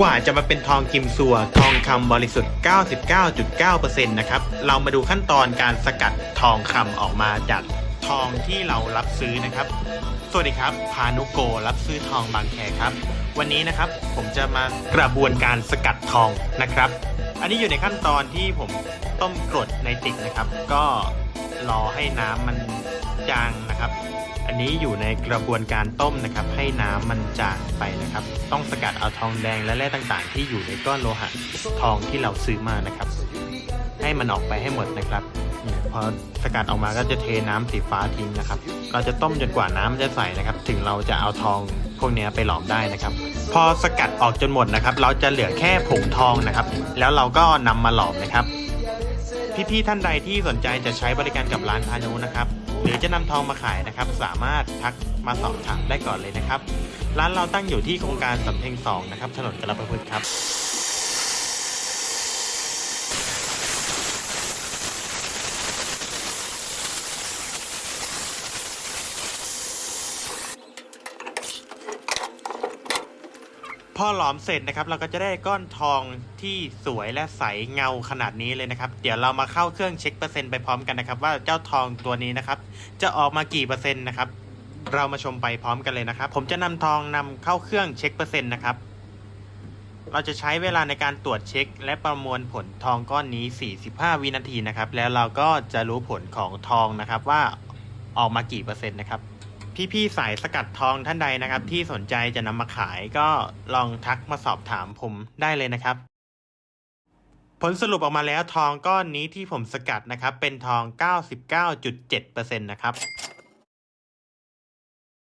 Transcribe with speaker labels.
Speaker 1: กว่าจะมาเป็นทองกิมซัว ทองคำบริสุทธิ์ 99.9%นะครับ เรามาดูขั้นตอนการสกัดทองคำออกมาจากทองที่เรารับซื้อนะครับ สวัสดีครับ พานุโกรับซื้อทองบางแคครับ วันนี้นะครับผมจะมากระบวนการสกัดทองนะครับ อันนี้อยู่ในขั้นตอนที่ผมต้มกรดในติกนะครับ ก็รอให้น้ำมันจางนะครับ อันนี้อยู่ในกระบวนการต้มนะครับ ให้น้ำมันจางไปนะครับ ต้องสกัดเอาทองแดงและแร่ต่างๆ ที่อยู่ในก้อนโลหะทองที่เราซื้อมานะครับ ให้มันออกไปให้หมดนะครับพอสกัดออกมาก็จะเทน้ำสีฟ้าทิ้งนะครับ เราจะต้มจนกว่าน้ำมันจะใสนะครับ ถึงเราจะเอาทองพวกนี้ไปหลอมได้นะครับ พอสกัดออกจนหมดนะครับ เราจะเหลือแค่ผงทองนะครับ แล้วเราก็นำมาหลอมนะครับ พี่ๆท่านใดที่สนใจจะใช้บริการกับร้านพานุนะครับ หรือจะนำทองมาขายนะครับ สามารถทักมาสอบถามได้ก่อนเลยนะครับ ร้านเราตั้งอยู่ที่โครงการสำเพ็งสองนะครับถนนกระประพฤกษ์ครับ อหลอมเสร็จนะครับ เราก็จะได้ก้อนทองที่สวยและใสเงาขนาดนี้เลยนะครับ เดี๋ยวเรามาเข้าเครื่องเช็คเปอร์เซ็นต์ไปพร้อมกันนะครับ ว่าเจ้าทองตัวนี้นะครับ จะออกมากี่เปอร์เซ็นต์นะครับ เรามาชมไปพร้อมกันเลยนะครับ ผมจะนำทองนำเข้าเครื่องเช็คเปอร์เซ็นต์นะครับ เราจะใช้เวลาในการตรวจเช็ค และประมวลผลทองก้อนนี้ 45 วินาทีนะครับ แล้วเราก็จะรู้ผลของทองนะครับว่าออกมากี่เปอร์เซ็นต์นะครับ พี่ๆสายสกัดทองท่านใดนะครับ ที่สนใจจะนำมาขายก็ลองทักมาสอบถามผมได้เลยนะครับ ผลสรุปออกมาแล้วทองก้อนนี้ที่ผมสกัดนะครับ เป็นทอง 99.7%นะครับ